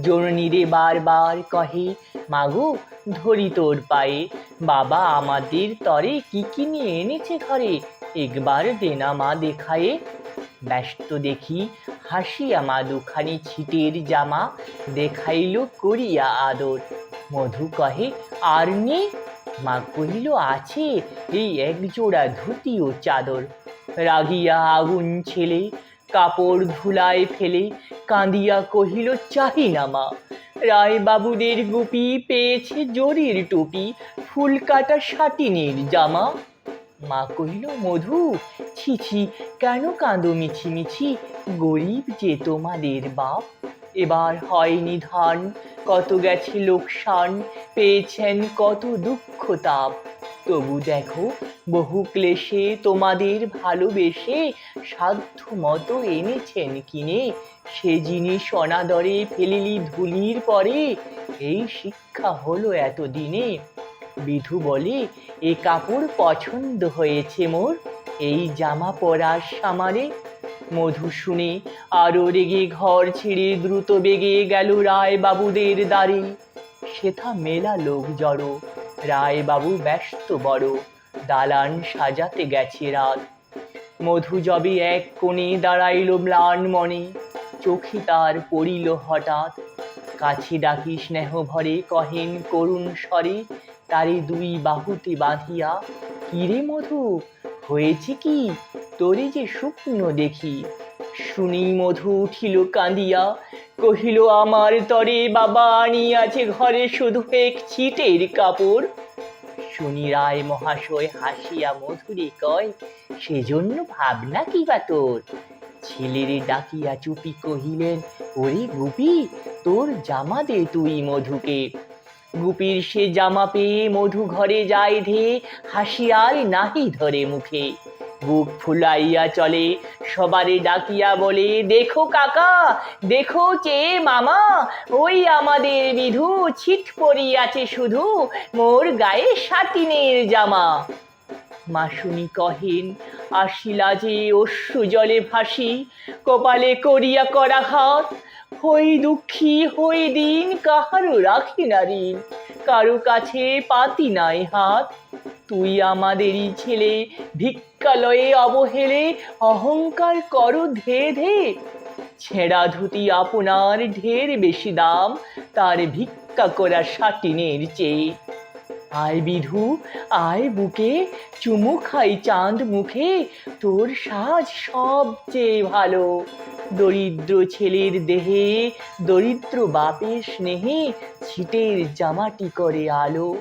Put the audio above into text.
জননীরে বারবার কহে, মাগো, ধরি তোর পায়ে। বাবা আমাদের তরে কি কি নিয়ে এনেছে ঘরে? একবার দেনা মা দেখায়ে। ব্যস্ত দেখি হাসিয়া মা দুখানি ছিটের জামা দেখাইল করিয়া আদর। মধু কহে, আর নে? মা কহিল, আছে, এই এক জোড়া ধুতি ও চাদর। রাগিয়া আগুন ছেলে কাপড় ধুলায় ফেলে কাঁদিয়া কহিল, চাহি না মা। রায় বাবুদের গুপি পেয়েছে জরির টুপি, ফুল কাটা সাটিনের জামা। মা কহিল, মধু, ছি ছি, কেন কাঁদো মিছি মিছি গরিব যে তোমাদের বাপ। এবার হয়নি ধান কত গেছে লোকসান, পেয়েছেন কত দুঃখ তাপ। তবু দেখো, বহু ক্লেশে তোমাদের ভালোবেসে সাধ্য মতো এনেছেন কিনে। সে জিনিস অনাদরে ফেলিলি ধুলির পরে, এই শিক্ষা হলো এতদিনে। বিধু বলে, এ কাপড় পছন্দ হয়েছে মোর, এই জামা পরার সামারে। মধু শুনে, আরও রেগে ঘর ছেড়ে দ্রুত বেগে গেল রায় বাবুদের দ্বারে সেথা মেলা লোক জড়ো রায় বাবু ব্যস্ত বড়, দালান সাজাতে গেছে রাত। মধু যবে এক কোণে দাঁড়াইল ম্লান মনে, চোখে তার পড়িল হঠাৎ। কাছে ডাকি স্নেহ ভরে, কহেন, করুণ স্বরে, তারে দুই বাহুতে বাঁধিয়া, কিরে মধু, হয়েছে কি? তোরে যে শুকনো দেখি শুনি মধু উঠিল কাঁদিয়া, কহিল, আমার তরে বাবা আনিয়াছে ঘরে শুধু এক ছিটের কাপড়। শুনি রায় মহাশয় হাসিয়া মধুরে কয়, সেজন্য ভাবনা কি বা তোর? ছেলেরে ডাকিয়া চুপি কহিলেন, ওরে গুপি, তোর জামা দে তুই মধুকে। গুপির সে জামা পেয়ে মধু ঘরে যায় ধে হাসিয়ার নাহি ধরে মুখে। বুক ফুলাইয়া চলে, সবারে ডাকিয়া বলে, দেখো কাকা, দেখো চে মামা, ওই আমাদের বিধু ছিট পরিয়াছে শুধু, মোর গায়ে সাতিনের জামা। মাসুনি কহেন, আসিলা যে অশ্রু জলে ভাসি, কপালে করিয়া করা হাত, হই দুঃখী, হই দিন, কাহারও রাখি না ঋণ, কারও কাছে পাতি নাই হাত। তুই আমাদেরই ছেলে, ভিক্ষালয়ে অবহেলে, অহংকার করো ধে ধে। ছেঁড়া ধুতি আপনার ঢের বেশি দাম, তার ভিক্ষা করা সাটিনের চেয়ে। আয় বিধু, আয় বুকে, চুমু খাই চাঁদ মুখে, তোর সাজ সবচেয়ে ভালো। দরিদ্র ছেলের দেহে, দরিদ্র বাপের স্নেহে, ছিটের জামাটি করে আলো।